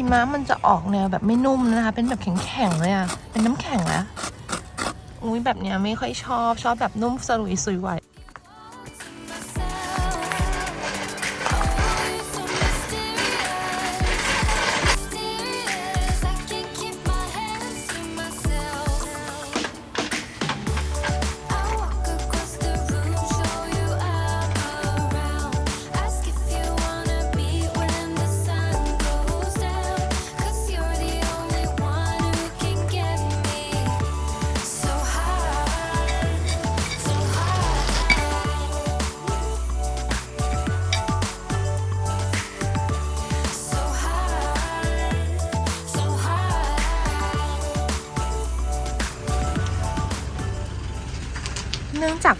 หิมะมันจะออกแนวแบบไม่นุ่มนะคะ เป็นแบบแข็งๆเลยอะเป็นน้ำแข็งนะอุ้ยแบบเนี้ยไม่ค่อยชอบชอบแบบนุ่มสลุยสุยไหว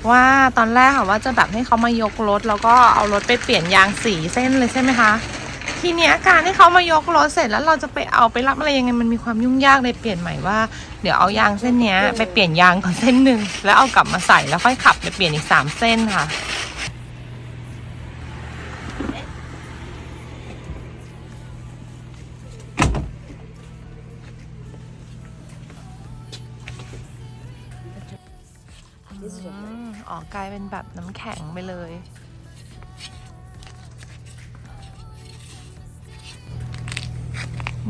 ว่าตอนแรกค่ะว่าจะแบบให้เขามายกรถ แล้วก็เอารถไปเปลี่ยนยางสีเส้นเลยใช่ไหมคะ ทีเนี้ยการที่เขามายกรถเสร็จแล้วเราจะไปเอาไปรับอะไรยังไงมันมีความยุ่งยากเลยเปลี่ยนใหม่ว่าเดี๋ยวเอายางเส้นเนี้ยไปเปลี่ยนยางก่อนเส้นหนึ่งแล้วเอากลับมาใส่แล้วค่อยขับไปเปลี่ยนอีกสามเส้นค่ะ เป็นแบบน้ำแข็งไปเลย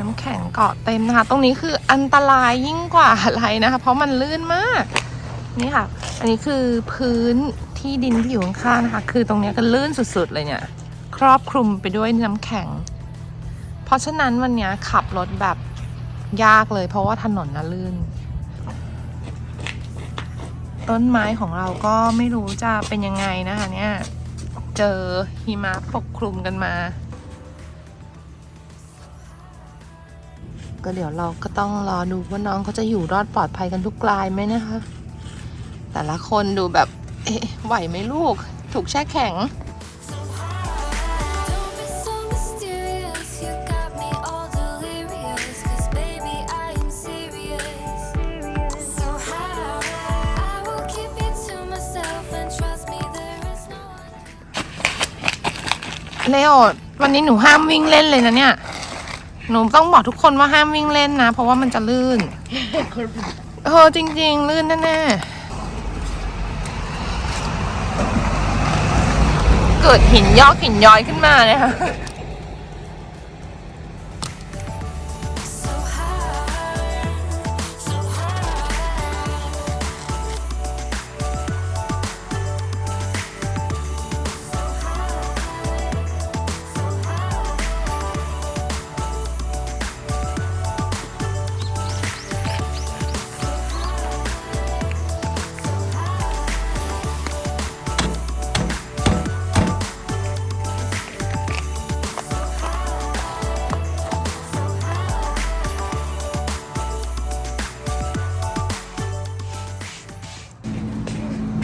น้ำแข็งเกาะเต็มนะคะ ตรงนี้คืออันตรายยิ่งกว่าอะไรนะคะ เพราะมันลื่นมาก นี่ค่ะ อันนี้คือพื้นที่ดินที่อยู่ข้างๆนะคะ คือตรงนี้ก็ลื่นสุดๆเลยเนี่ย ครอบคลุมไปด้วยน้ำแข็ง เพราะฉะนั้นวันนี้ขับรถแบบยากเลย เพราะว่าถนนน่ะลื่น ต้นไม้ของเราก็ไม่รู้จะเป็นยังไงนะคะเนี่ยเจอหิมะปกคลุมกันมา ก็เดี๋ยวเราก็ต้องรอดูว่าน้องเขาจะอยู่รอดปลอดภัยกันทุกกลายไหมนะคะ แต่ละคนดูแบบ เอ๊ะไหวไหมลูก ถูกแช่แข็ง เลโอวันนี้หนูห้ามวิ่งเล่นเลยนะเนี่ย หนูต้องบอกทุกคนว่าห้ามวิ่งเล่นนะ เพราะว่ามันจะลื่น เออจริง ๆ ลื่นแน่ๆเกิดหินยอกหินย้อยขึ้นมาเลยค่ะ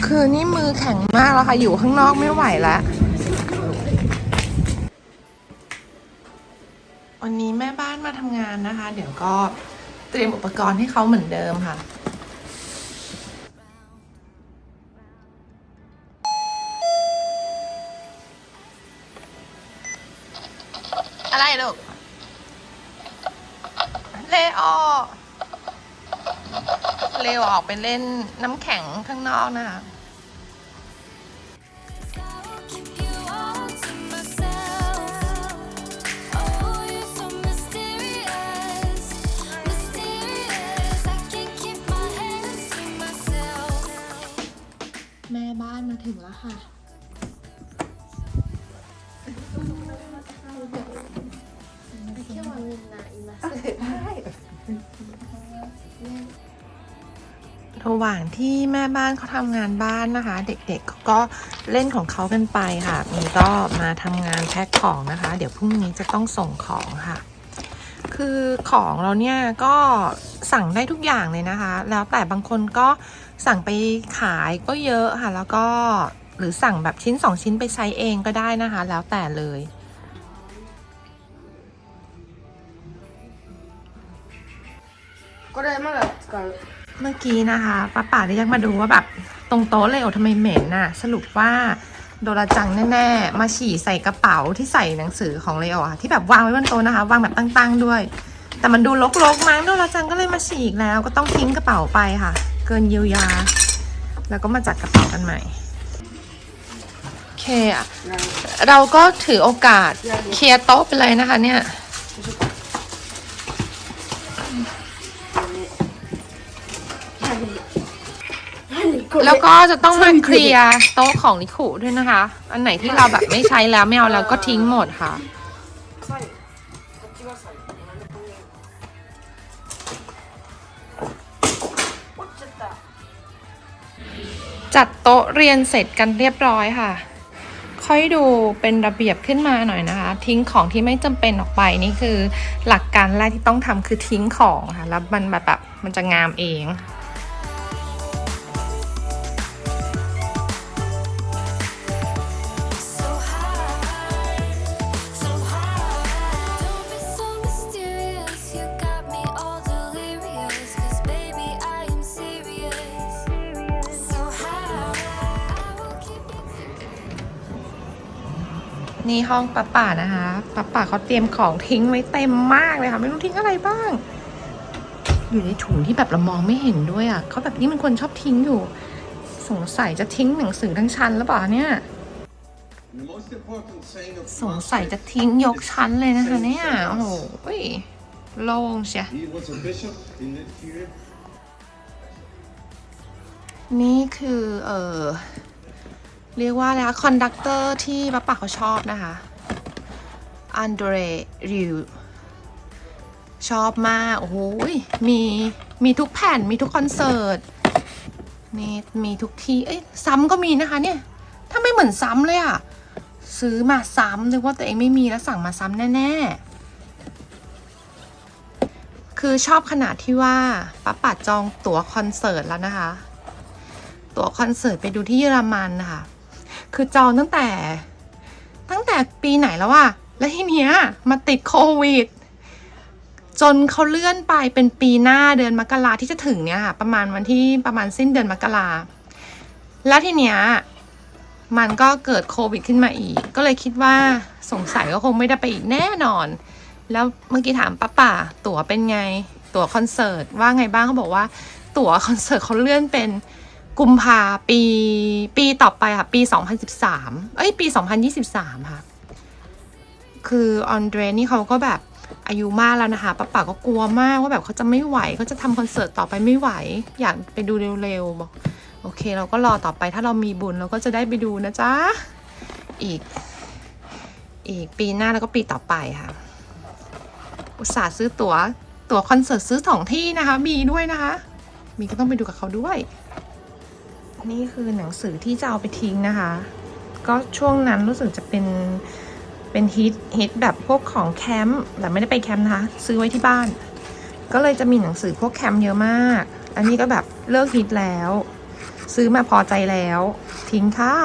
คือนี่มือแข็งมากแล้วค่ะ อยู่ข้างนอกไม่ไหวแล้ววันนี้แม่บ้านมาทำงานนะคะ เดี๋ยวก็เตรียมอุปกรณ์ให้เขาเหมือนเดิมค่ะ ออกไปเล่นน้ำแข็งข้างนอกนะคะแม่บ้านมาถึงแล้วค่ะ ระหว่างที่แม่บ้านเขาทำงานบ้านนะคะ เด็กๆเขาก็เล่นของเขากันไปค่ะมีก็มาทำงานแพ็คของนะคะ เดี๋ยวพรุ่งนี้จะต้องส่งของค่ะ คือของเราเนี่ยก็สั่งได้ทุกอย่างเลยนะคะ แล้วแต่บางคนก็สั่งไปขายก็เยอะค่ะ แล้วก็หรือสั่งแบบชิ้นสองชิ้นไปใช้เองก็ได้นะคะ แล้วแต่เลย これまだ使う เมื่อกี้นะคะป้าป่าเรียกมาดูว่าแบบตรงโต๊ะเลยโอทำไมเหม็นน่ะ สรุปว่าโดราจังแน่ๆ มาฉี่ใส่กระเป๋าที่ใส่หนังสือของเลโออะที่แบบวางไว้บนโต๊ะนะคะ วางแบบตั้งๆด้วย แต่มันดูรกๆมั้งโดราจังก็เลยมาฉี่อีกแล้ว ก็ต้องทิ้งกระเป๋าไปค่ะ เกินเยียวยา แล้วก็มาจัดกระเป๋ากันใหม่โอเคอะเราก็ถือโอกาสเคลียร์โต๊ะไปเลยนะคะเนี่ย แล้วก็จะต้องมาเคลียร์โต๊ะของลิขุด้วยนะคะ อันไหนที่เราแบบไม่ใช้แล้วไม่เอาแล้วก็ทิ้งหมดค่ะ จัดโต๊ะเรียนเสร็จกันเรียบร้อยค่ะ ค่อยดูเป็นระเบียบขึ้นมาหน่อยนะคะ ทิ้งของที่ไม่จำเป็นออกไปนี่คือ หลักการแรกที่ต้องทำคือทิ้งของค่ะ แล้วมันแบบมันจะงามเอง นี่ห้องป้าป่านะคะป้าป่าเขาเตรียมของทิ้งไว้เต็มมากเลยค่ะ ไม่รู้ทิ้งอะไรบ้าง อยู่ในถุงที่แบบเรามองไม่เห็นด้วยอะเขาแบบนี้มันคนชอบทิ้งอยู่ สงสัยจะทิ้งหนังสือทั้งชั้นหรือเปล่าเนี่ย สงสัยจะทิ้งยกชั้นเลยนะคะเนี่ย โอ้โหโล่งเชียนี่คือ เออ เรียกว่าอะไรคะคอนดักเตอร์ที่ป้าป่าเขาชอบนะคะอันเดรริวชอบมาก โอ้โหมีมีทุกแผ่นมีทุกคอนเสิร์ตนี่มีทุกที่เอ้ยซ้ำก็มีนะคะเนี่ย ถ้าไม่เหมือนซ้ำเลยอะซื้อมาซ้ำนึกว่าตัวเองไม่มีแล้วสั่งมาซ้ำแน่ ๆ คือชอบขนาดที่ว่าป้าป่าจองตั๋วคอนเสิร์ตแล้วนะคะ ตั๋วคอนเสิร์ตไปดูที่เยอรมันนะคะ คือจองตั้งแต่ ตั้งแต่ปีไหนแล้วอะแล้วทีเนี้ยมาติดโควิด จนเขาเลื่อนไปเป็นปีหน้าเดือนมกราที่จะถึงเนี่ยค่ะ ประมาณวันที่ประมาณสิ้นเดือนมกราแล้วทีเนี้ยมันก็เกิดโควิดขึ้นมาอีก ก็เลยคิดว่าสงสัยก็คงไม่ได้ไปอีกแน่นอน แล้วเมื่อกี้ถามป้าป่าตั๋วเป็นไง ตั๋วคอนเสิร์ตว่าไงบ้างเขาบอกว่า ตั๋วคอนเสิร์ตเขาเลื่อนเป็น กุมภาปีปีต่อไปค่ะ ปี 2013 เอ้ย ปี 2023 ค่ะ คือออนเดรนี่เขาก็แบบอายุมากแล้วนะคะป้าป๋าก็กลัวมากว่าแบบเขาจะไม่ไหวเขาจะทำคอนเสิร์ตต่อไปไม่ไหว อยากไปดูเร็วๆบอกโอเค เราก็รอต่อไปถ้าเรามีบุญเราก็จะได้ไปดูนะจ๊ะ อีก อีกปีหน้าแล้วก็ปีต่อไปค่ะ อุตส่าห์ซื้อตั๋วตั๋วคอนเสิร์ตซื้อสองที่นะคะ มีด้วยนะคะ มีก็ต้องไปดูกับเขาด้วย นี่คือหนังสือที่จะเอาไปทิ้งนะคะ ก็ช่วงนั้นรู้สึกจะเป็นเป็นฮิตฮิตแบบพวกของแคมป์แต่ไม่ได้ไปแคมป์นะคะ ซื้อไว้ที่บ้าน ก็เลยจะมีหนังสือพวกแคมป์เยอะมาก อันนี้ก็แบบเลิกฮิตแล้ว ซื้อมาพอใจแล้ว ทิ้งค่ะ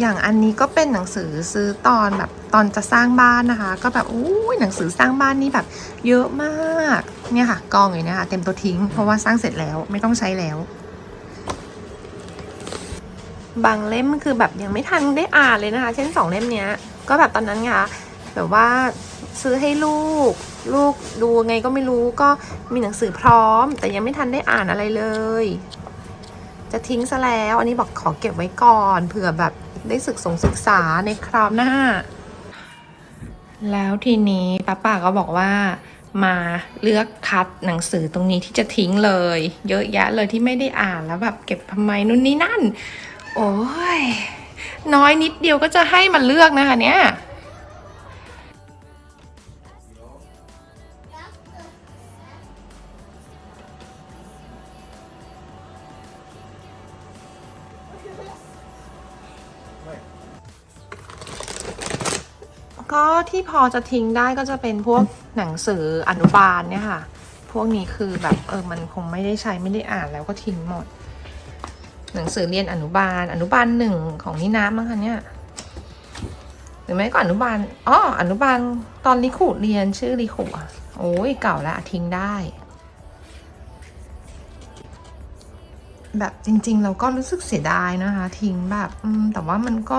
อย่างอันนี้ก็เป็นหนังสือซื้อตอนแบบตอนจะสร้างบ้านนะคะ ก็แบบอู้ยหนังสือสร้างบ้านนี่แบบ เยอะมากเนี่ยค่ะกองอยู่นี่ยค่ะเต็มตัวทิ้ง เพราะว่าสร้างเสร็จแล้วไม่ต้องใช้แล้ว บางเล่มคือแบบยังไม่ทันได้อ่านเลยนะคะ เช่นสองเล่มเนี้ย ก็แบบตอนนั้นไงคะแบบว่าซื้อให้ลูก ลูกดูไงก็ไม่รู้ก็มีหนังสือพร้อม แต่ยังไม่ทันได้อ่านอะไรเลย จะทิ้งซะแล้ว อันนี้บอกขอเก็บไว้ก่อนเผื่อแบบ ได้ศึกษงศึกษาในคราวหน้า แล้วทีนี้ป้าป่าก็บอกว่ามาเลือกคัดหนังสือตรงนี้ที่จะทิ้งเลย เยอะแยะเลยที่ไม่ได้อ่านแล้วแบบเก็บทำไมนู่นนี่นั่น โอ้ยน้อยนิดเดียวก็จะให้มันเลือกนะคะเนี่ย ก็ที่พอจะทิ้งได้ก็จะเป็นพวกหนังสืออนุบาลเนี่ยค่ะ พวกนี้คือแบบเออมันคงไม่ได้ใช้ไม่ได้อ่านแล้วก็ทิ้งหมด หนังสือเรียนอนุบาล อนุบาลหนึ่งของนี่น้ำมั้งคะเนี่ยหรือไม่ก็อนุบาลอ๋ออนุบาลตอนลิขุเรียนชื่อลิขุอะโอ้ยเก่าแล้วทิ้งได้ แบบจริง ๆ เราก็รู้สึกเสียดายนะคะ ทิ้งแบบ อืมแต่ว่ามันก็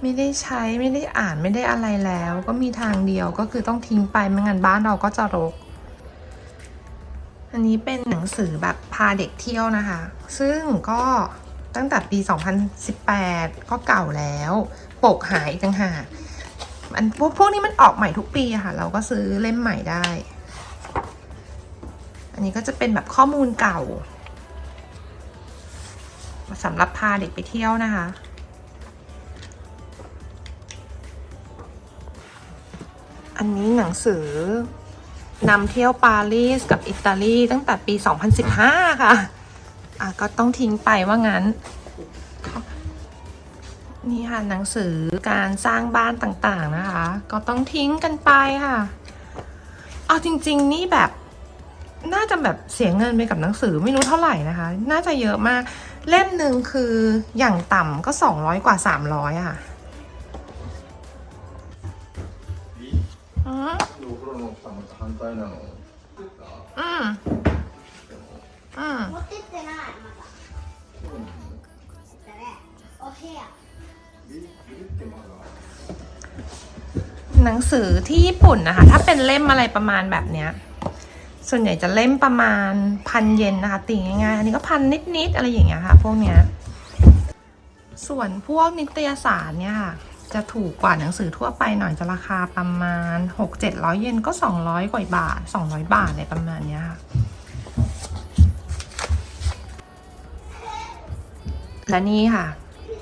ไม่ได้ใช้ไม่ได้อ่านไม่ได้อะไรแล้ว ก็มีทางเดียวก็คือต้องทิ้งไปไม่งั้นบ้านเราก็จะรก อันนี้เป็นหนังสือแบบพาเด็กเที่ยวนะคะ ซึ่งก็ตั้งแต่ปี 2018 ก็เก่าแล้ว ปกหายอีกต่างหาอันพวกพวกนี้มันออกใหม่ทุกปีค่ะ เราก็ซื้อเล่มใหม่ได้ อันนี้ก็จะเป็นแบบข้อมูลเก่าสำหรับพาเด็กไปเที่ยวนะคะ อันนี้หนังสือนำเที่ยวปารีสกับอิตาลีตั้งแต่ปี 2015 ค่ะ อะ ก็ต้องทิ้งไปว่างั้น นี่ค่ะหนังสือการสร้างบ้านต่างๆนะคะ ก็ต้องทิ้งกันไปค่ะ เอาจริง ๆ นี่แบบ น่าจะแบบเสียเงินไปกับหนังสือไม่รู้เท่าไหร่นะคะ น่าจะเยอะมาก เล่มหนึ่งคืออย่างต่ำก็ 200 กว่า 300อะค่ะ อ๋อ お風呂の蓋も反対なの。 อืมอืม 持ってってないまだだねお部屋 หนังสือที่ญี่ปุ่นนะคะ ถ้าเป็นเล่มอะไรประมาณแบบเนี้ย ส่วนใหญ่จะเล่มประมาณพันเยนนะคะ ตีง่ายๆ อันนี้ก็พันนิดๆ อะไรอย่างเงี้ยค่ะ พวกเนี้ย ส่วนพวกนิตยสารเนี่ยค่ะ จะถูกกว่าหนังสือทั่วไปหน่อยจะราคาประมาณ 6-700 เยนก็ 200 กว่าบาท 200 บาทอะไรประมาณนี้ค่ะและนี่ค่ะ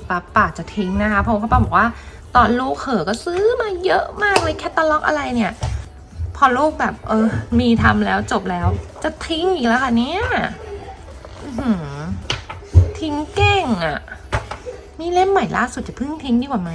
ป้าป่าจะทิ้งนะคะ เพราะว่าป้าบอกว่าตอนลูกเขอก็ซื้อมาเยอะมากเลยแคตตาล็อกอะไรเนี่ย พอลูกแบบเออ มีทำแล้วจบแล้ว จะทิ้งอีกแล้วค่ะเนี่ยทิ้งเก่งอะ่ะ นี่เล่มใหม่ล่าสุดจะเพิ่งทิ้งดีกว่าไหม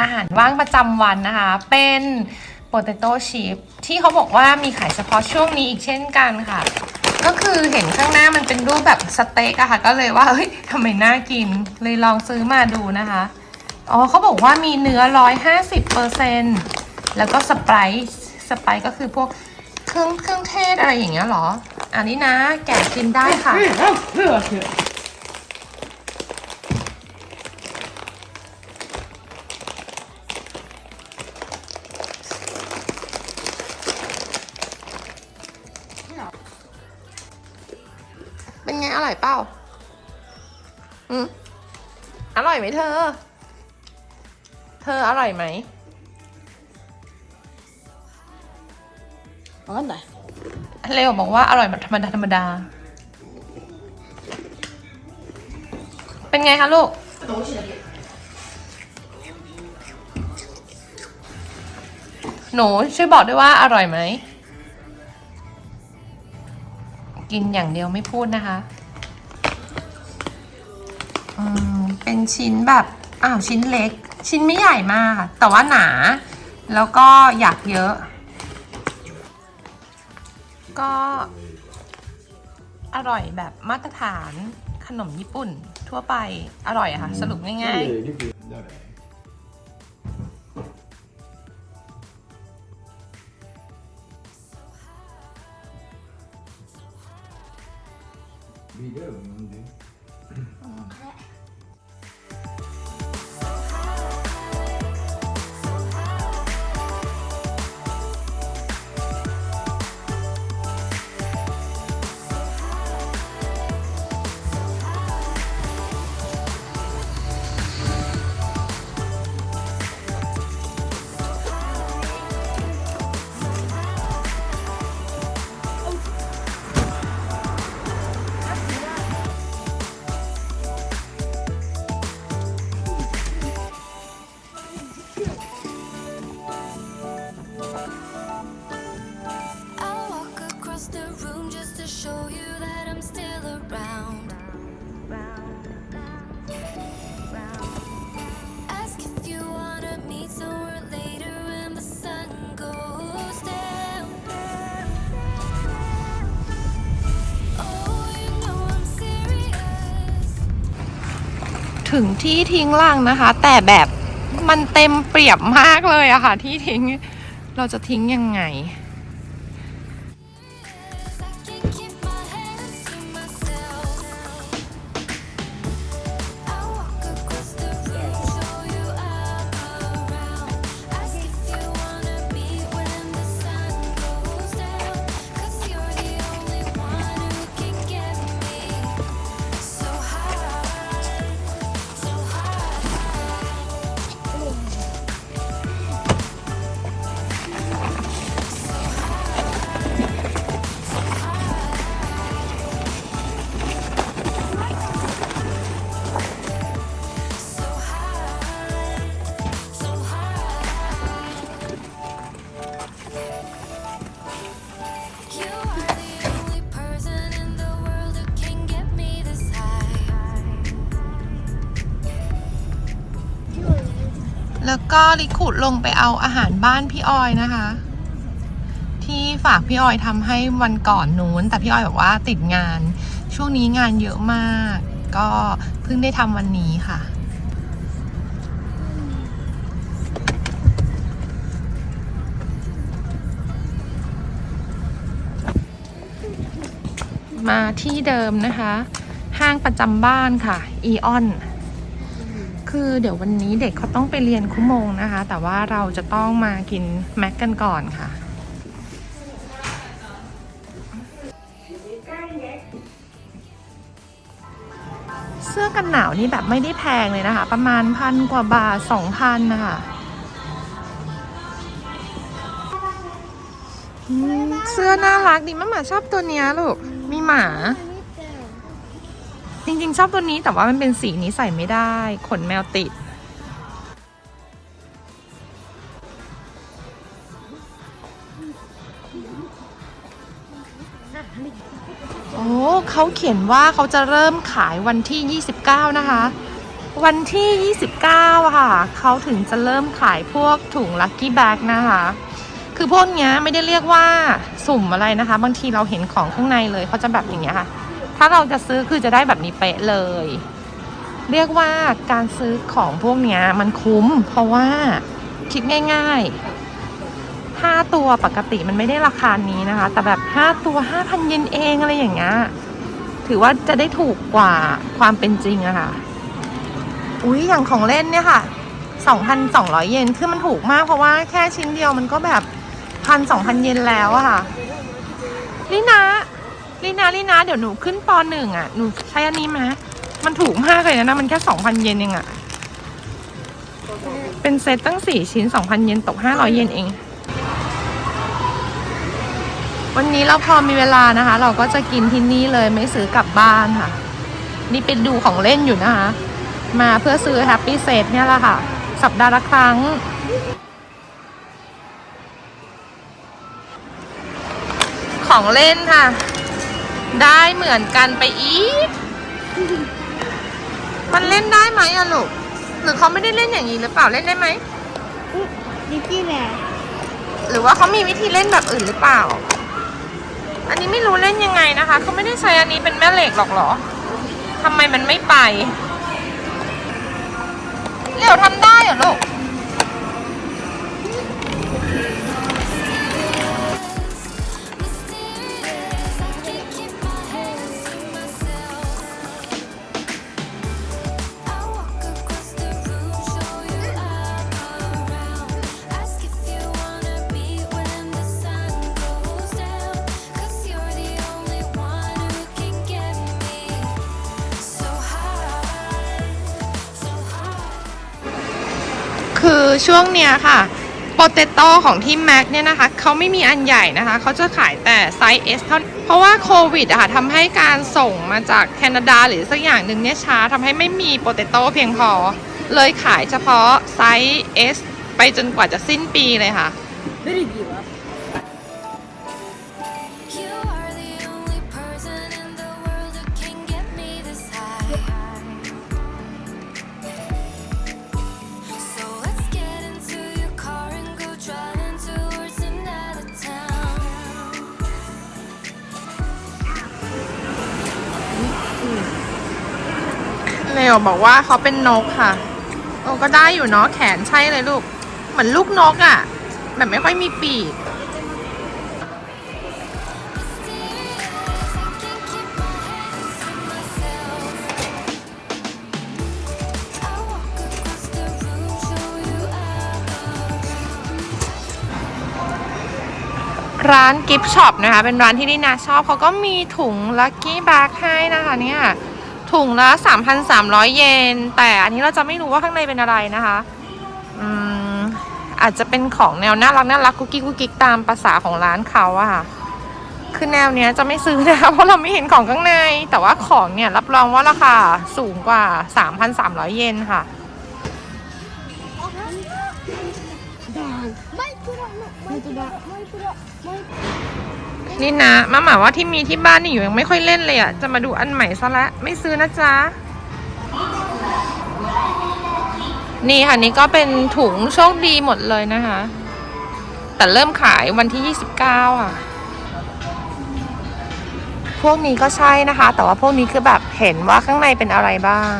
อาหารว่างประจำวันนะคะ เป็นโปเตโต้ชิพที่เขาบอกว่ามีขายเฉพาะช่วงนี้อีกเช่นกันค่ะ ก็คือเห็นข้างหน้ามันเป็นรูปแบบสเต็กอะค่ะ ก็เลยว่าเฮ้ยทำไมน่ากิน เลยลองซื้อมาดูนะคะ อ๋อเขาบอกว่ามีเนื้อ 150เปอร์เซนแล้วก็สไปซ์สไปซ์ก็คือพวกเครื่องเครื่องเทศอะไรอย่างเงี้ยเหรอ อันนี้นะ แกะกินได้ค่ะ ไหมเธอ เธออร่อยไหมร้อไหนเลวบอกว่าอร่อยแบบธรรมดาธรรมดา เป็นไงคะลูก หนูช่วยบอกด้วยว่าอร่อยไหม กินอย่างเดียวไม่พูดนะคะ ชิ้นแบบ อ้าว ชิ้นเล็ก ชิ้นไม่ใหญ่มากค่ะแต่ว่าหนา แล้วก็อยากเยอะ ก็อร่อยแบบมาตรฐานขนมญี่ปุ่นทั่วไปอร่อยอะค่ะ สรุปง่ายๆ ビデオ読んで。 งที่ทิ้งลังนะคะ แต่แบบมันเต็มเปรียบมากเลยอะค่ะ ที่ทิ้งเราจะทิ้งยังไง แล้วก็ลิขุดลงไปเอาอาหารบ้านพี่ออยนะคะ ที่ฝากพี่ออยทำให้วันก่อนนู้น แต่พี่ออยบอกว่าติดงาน ช่วงนี้งานเยอะมาก ก็เพิ่งได้ทำวันนี้ค่ะ มาที่เดิมนะคะ ห้างประจำบ้านค่ะ อีออน คือเดี๋ยววันนี้เด็กเขาต้องไปเรียนคุโมงนะคะ แต่ว่าเราจะต้องมากินแม็กกันก่อนค่ะ เสื้อกันหนาวนี่แบบไม่ได้แพงเลยนะคะ ประมาณพันกว่าบาทสองพันนะคะเสื้อน่ารักดีมะหมาชอบตัวนี้ลูก มีหมา จริงๆ ชอบตัวนี้แต่ว่ามันเป็นสีนี้ใส่ไม่ได้ ขนแมวติด โอ้เขาเขียนว่าเขาจะเริ่มขายวันที่ 29 นะคะ วันที่ 29 ค่ะ เขาถึงจะเริ่มขายพวกถุงลั c กี้แบ็กนะคะ คือพวกนี้ไม่ได้เรียกว่าสุ่มอะไรนะคะ บางทีเราเห็นของข้างในเลยเขาจะแบบอย่างเงี้ยค่ะ ถ้าเราจะซื้อคือจะได้แบบนี้เป๊ะเลย เรียกว่าการซื้อของพวกนี้มันคุ้ม เพราะว่าคิดง่ายๆ 5 ตัวปกติมันไม่ได้ราคานี้นะคะ แต่แบบ 5 ตัว 5,000 เยนเองอะไรอย่างเงี้ยถือว่าจะได้ถูกกว่าความเป็นจริงอะค่ะอุ้ยอย่างของเล่นเนี่ยค่ะ 2,200 เยนคือมันถูกมากเพราะว่าแค่ชิ้นเดียวมันก็แบบพันสองพันเยนแล้วอะค่ะลินา ลินาลินาเดี๋ยวหนูขึ้นปหนึ่งอะ หนูใช้อันนี้ไหมมันถูกมากเลยนะ มันแค่สองพันเยนเองอะ เป็นเซตตั้งสี่ชิ้นสองพันเยนตกห้าร้อยเยนเอง วันนี้เราพอมีเวลานะคะ เราก็จะกินที่นี่เลยไม่ซื้อกลับบ้านค่ะ นี่เป็นดูของเล่นอยู่นะคะ มาเพื่อซื้อแฮปปี้เซตเนี่ยแหละค่ะ สัปดาห์ละครั้งของเล่นค่ะ ได้เหมือนกันไปอีก มันเล่นได้ไหมอะลูก หรือเขาไม่ได้เล่นอย่างนี้หรือเปล่าเล่นได้ไหมนิกกี้แหละหรือว่าเขามีวิธีเล่นแบบอื่นหรือเปล่า อันนี้ไม่รู้เล่นยังไงนะคะ เขาไม่ได้ใช้อันนี้เป็นแม่เหล็กหรอกเหรอ ทำไมมันไม่ไป เร็วทำได้ ช่วงเนี้ยค่ะโปเตโต้ของที่แม็กเนี่ยนะคะเขาไม่มีอันใหญ่นะคะเขาจะขายแต่ไซส์ S เท่านั้นเพราะว่าโควิดอะค่ะทำให้การส่งมาจากแคนาดาหรือสักอย่างหนึ่งเนี่ยช้าทำให้ไม่มีโปเตโต้เพียงพอ เลยขายเฉพาะไซส์ S ไปจนกว่าจะสิ้นปีเลยค่ะ You ลบอกว่าเขาเป็นนกค่ะ โอ้ก็ได้อยู่เนาะแขนใช่เลยลูก เหมือนลูกนกอะ่ะ แบบไม่ค่อยมีปีก ร้านกิฟช็อปนะคะ เป็นร้านที่ดินาชอบเขาก็มีถุงลั c กี้แบ็กให้นะคะเนี่ย ถุงละ 3,300 เยน แต่อันนี้เราจะไม่รู้ว่าข้างในเป็นอะไรนะคะอืมอาจจะเป็นของแนวน่ารักน่ารักกุ๊กกิ๊กกุ๊กกิ๊กตามภาษาของร้านเขาอะค่ะ คือแนวเนี้ยจะไม่ซื้อนะคะเพราะเราไม่เห็นของข้างใน แต่ว่าของเนี่ยรับรองว่าราคาสูงกว่า 3,300 เยนค่ะ นี่นะมาหมาว่าที่มีที่บ้านนี่อยู่ยังไม่ค่อยเล่นเลยอะ่ะ จะมาดูอันใหม่ซะละ ไม่ซื้อนะจ๊ะ นี่ค่ะนี่ก็เป็นถุงโชคดีหมดเลยนะคะ แต่เริ่มขายวันที่ 29 อะ พวกนี้ก็ใช่นะคะ แต่ว่าพวกนี้คือแบบเห็นว่าข้างในเป็นอะไรบ้าง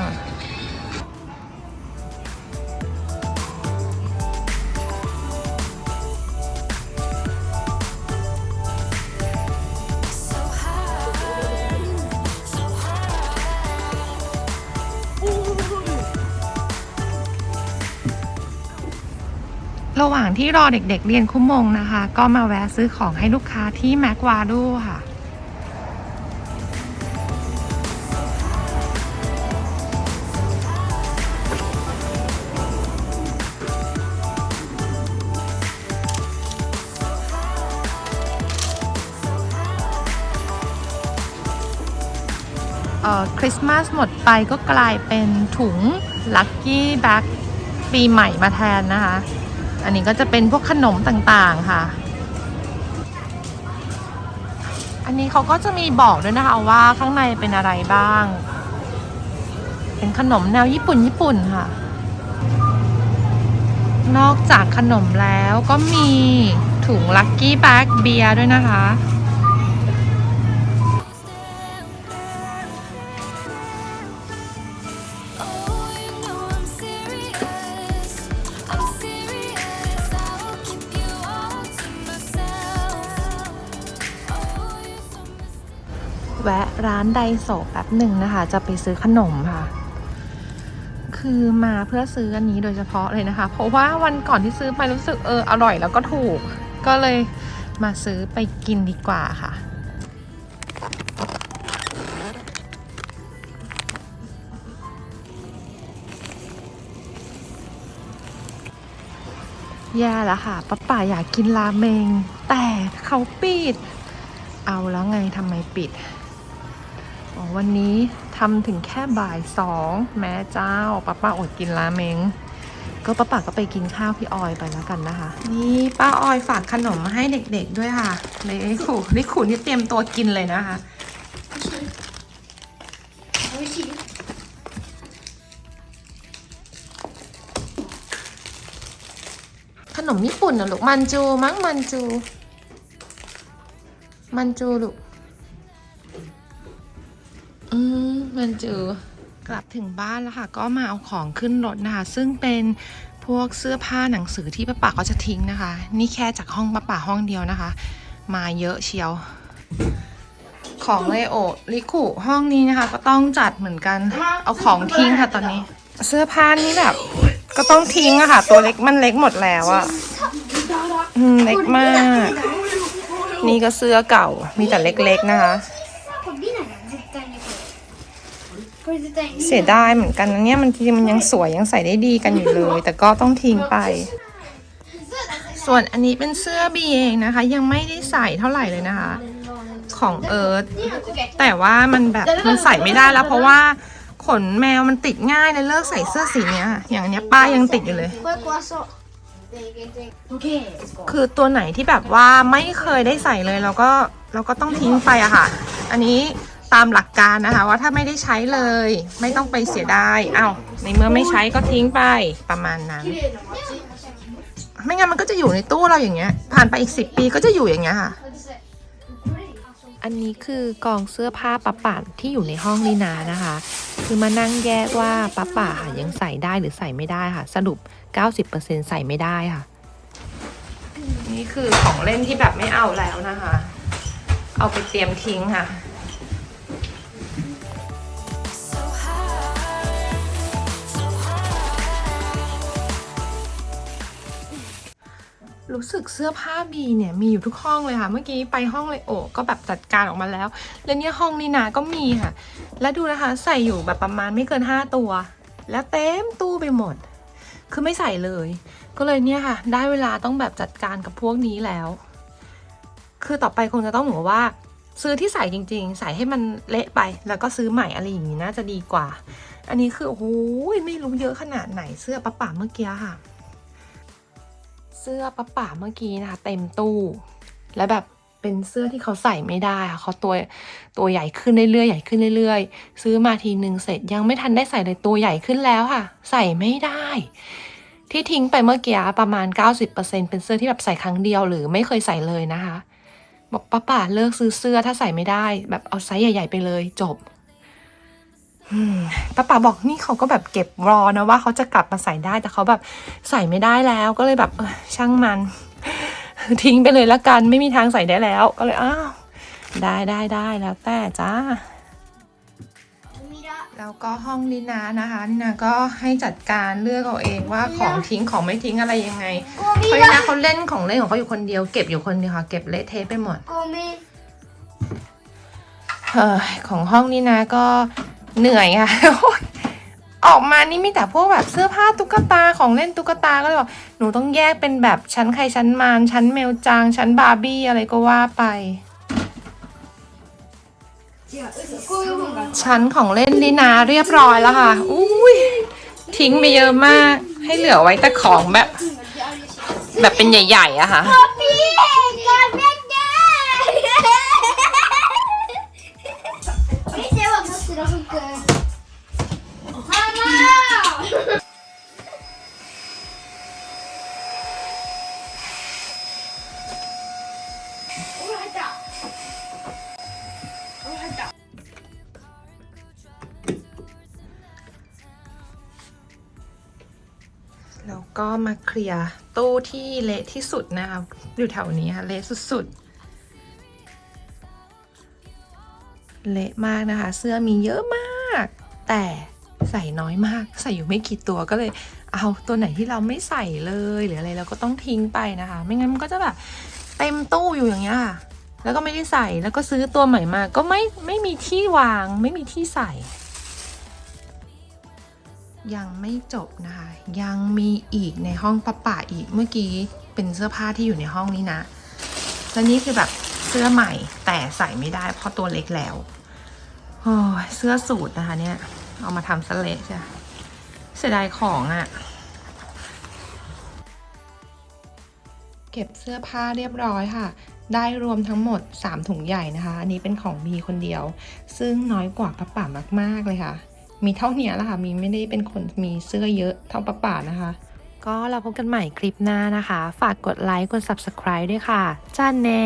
ระหว่างที่รอเด็กๆเรียนคุ้มมงนะคะ ก็มาแวะซื้อของให้ลูกค้าที่แม็กวาดูค่ะอ่อคริสต์มาสหมดไปก็กลายเป็นถุงลัคกี้แบ็กปีใหม่มาแทนนะคะ อันนี้ก็จะเป็นพวกขนมต่างๆค่ะ อันนี้เขาก็จะมีบอกด้วยนะคะว่าข้างในเป็นอะไรบ้าง เป็นขนมแนวญี่ปุ่นญี่ปุ่นค่ะ นอกจากขนมแล้วก็มีถุงลัคกี้แบ็กเบียร์ด้วยนะคะ วะร้านไดโซแป๊บหนึ่งนะคะ จะไปซื้อขนมค่ะ คือมาเพื่อซื้ออันนี้โดยเฉพาะเลยนะคะ เพราะว่าวันก่อนที่ซื้อไปรู้สึกเอออร่อยแล้วก็ถูก ก็เลยมาซื้อไปกินดีกว่าค่ะแย่แล้วค่ะป้าป่าอยากกินราเมง แต่เขาปิด เอาแล้วไงทำไมปิด วันนี้ทำถึงแค่บ่ายสองแม่เจ้าป้าป้าอดกินราเมง ก็ป้าป้าก็ไปกินข้าวพี่ออยไปแล้วกันนะคะ นี่ป้าออยฝากขนมมาให้เด็กๆด้วยค่ะนี่ขู่นี่ขู่นี่เตรียมตัวกินเลยนะคะขนมญี่ปุ่นนะลูกมันจูมั้งมันจู มันจูลูก อืมมันจูกลับถึงบ้านแล้วค่ะ ก็มาเอาของขึ้นรถนะคะ ซึ่งเป็นพวกเสื้อผ้าหนังสือที่ป้าป๋าก็จะทิ้งนะคะ นี่แค่จากห้องป้าป๋าห้องเดียวนะคะ มาเยอะเชียว ของเลโอลิคุห้องนี้นะคะ ก็ต้องจัดเหมือนกัน เอาของทิ้งค่ะตอนนี้ เสื้อผ้านี่แบบ ก็ต้องทิ้งอะค่ะ ตัวเล็กมันเล็กหมดแล้วอะอืมเล็กมาก นี่ก็เสื้อเก่ามีแต่เล็กๆนะคะ เสียดายเหมือนกันนะเนี่ยมันจริมันยังสวยยังใส่ได้ดีกันอยู่เลย แต่ก็ต้องทิ้งไป ส่วนอันนี้เป็นเสื้อบีเองนะคะ ยังไม่ได้ใส่เท่าไหร่เลยนะคะ ของเอิร์ธแต่ว่ามันแบบมันใส่ไม่ได้แล้ว เพราะว่าขนแมวมันติดง่ายเลยเลิกใส่เสื้อสีเนี้ย อย่างเนี้ยป้ายังติดอยู่เลยคือตัวไหนที่แบบว่าไม่เคยได้ใส่เลยเราก็เราก็ต้องทิ้งไปอะค่ะ อันนี้ ตามหลักการนะคะ ว่าถ้าไม่ได้ใช้เลย ไม่ต้องไปเสียดายอ้าวในเมื่อไม่ใช้ก็ทิ้งไปประมาณนั้น ไม่งั้นมันก็จะอยู่ในตู้เราอย่างเงี้ย ผ่านไปอีกสิปีก็จะอยู่อย่างเงี้ยค่ะอันนี้คือกองเสื้อผ้าปะป่านที่อยู่ในห้องลีนานะคะ คือมานั่งแยกว่าป้าป่าค่ะยังใส่ได้หรือใส่ไม่ได้ค่ะ สรุป 90%ใส่ไม่ได้ค่ะ นี่คือของเล่นที่แบบไม่เอาแล้วนะคะ เอาไปเตรียมทิ้งค่ะ รู้สึกเสื้อผ้าบีเนี่ยมีอยู่ทุกห้องเลยค่ะ เมื่อกี้ไปห้องเลยโอก็แบบจัดการออกมาแล้ว แล้วเนี่ยห้องนี่นาก็มีค่ะ แล้วดูนะคะใส่อยู่แบบประมาณไม่เกิน 5 ตัว แล้วเต็มตู้ไปหมด คือไม่ใส่เลย ก็เลยเนี่ยค่ะ ได้เวลาต้องแบบจัดการกับพวกนี้แล้ว คือต่อไปคงจะต้องหนูว่าซื้อที่ใส่จริง ๆ ใส่ให้มันเละไป แล้วก็ซื้อใหม่อะไรอย่างนี้น่าจะดีกว่า อันนี้คือโอ้โหไม่รู้เยอะขนาดไหนเสื้อป้าป่าเมื่อกี้ค่ะ เสื้อป้าป่าเมื่อกี้นะคะ เต็มตู้ แล้วแบบเป็นเสื้อที่เขาใส่ไม่ได้ค่ะเขาตัวตัวใหญ่ขึ้นเรื่อยๆใหญ่ขึ้นเรื่อยๆ ซื้อมาทีหนึ่งเสร็จยังไม่ทันได้ใส่เลยตัวใหญ่ขึ้นแล้วค่ะ ใส่ไม่ได้ ที่ทิ้งไปเมื่อกี้ประมาณ 90%เป็นเสื้อที่แบบใส่ครั้งเดียวหรือไม่เคยใส่เลยนะคะ บอกป้าป่าเลิกซื้อเสื้อถ้าใส่ไม่ได้ แบบเอาไซส์ใหญ่ ๆ ไปเลยจบ ป้าป๋าบอกนี่เขาก็แบบเก็บรอนะว่าเขาจะกลับมาใส่ได้แต่เขาแบบใส่ไม่ได้แล้วก็เลยแบบช่างมัน ทิ้งไปเลยละกันไม่มีทางใส่ได้แล้ว ก็เลยอ้าวได้ได้ได้แล้วแต่จ้าแล้วก็ห้องนินานะคะนินาก็ให้จัดการเลือกเอาเองว่าของทิ้งของไม่ทิ้งอะไรยังไงเพราะนินาเขาเล่นของเล่นของเขาอยู่คนเดียวเก็บอยู่คนเดียวค่ะเก็บเละเทะไปหมดของห้องนินาก็ เหนื่อยค่ะ ออกมานี่มีแต่พวกแบบเสื้อผ้าตุ๊กตาของเล่นตุ๊กตาก็เลยบอกหนูต้องแยกเป็นแบบชั้นใครชั้นมานชั้นเมลจางชั้นบาร์บี้อะไรก็ว่าไป ชั้นของเล่นลินาเรียบร้อยแล้วค่ะ อุ้ยทิ้งไปเยอะมาก ให้เหลือไว้แต่ของแบบ แบบเป็นใหญ่ๆอะค่ะ มาเคลียร์ตู้ที่เละที่สุดนะคะอยู่แถวนี้ค่ะเละสุดๆ เละมากนะคะ เสื้อมีเยอะมาก แต่ใส่น้อยมาก ใส่อยู่ไม่กี่ตัวก็เลย เอาตัวไหนที่เราไม่ใส่เลยหรืออะไรเราก็ต้องทิ้งไปนะคะ ไม่งั้นมันก็จะแบบเต็มตู้อยู่อย่างเงี้ยค่ะแล้วก็ไม่ได้ใส่แล้วก็ซื้อตัวใหม่มาก็ไม่ไม่มีที่วางไม่มีที่ใส่ ยังไม่จบนะคะ ยังมีอีกในห้องป้าป่าอีกเมื่อกี้เป็นเสื้อผ้าที่อยู่ในห้องนี้นะและนี่คือแบบเสื้อใหม่แต่ใส่ไม่ได้เพราะตัวเล็กแล้วโอ้เสื้อสูทนะคะเนี่ย เอามาทำสเลทใช่เสียดายของอะ่ะ เก็บเสื้อผ้าเรียบร้อยค่ะ ได้รวมทั้งหมด 3 ถุงใหญ่นะคะ อันนี้เป็นของมีคนเดียว ซึ่งน้อยกว่าป้าป่ามาก ๆ เลยค่ะ มีเท่านี้แหละค่ะ มีไม่ได้เป็นคนมีเสื้อเยอะเท่าป้าป่านะคะ ก็เราพบกันใหม่คลิปหน้านะคะ ฝากกดไลค์ กด subscribe ด้วยค่ะจ้าแน่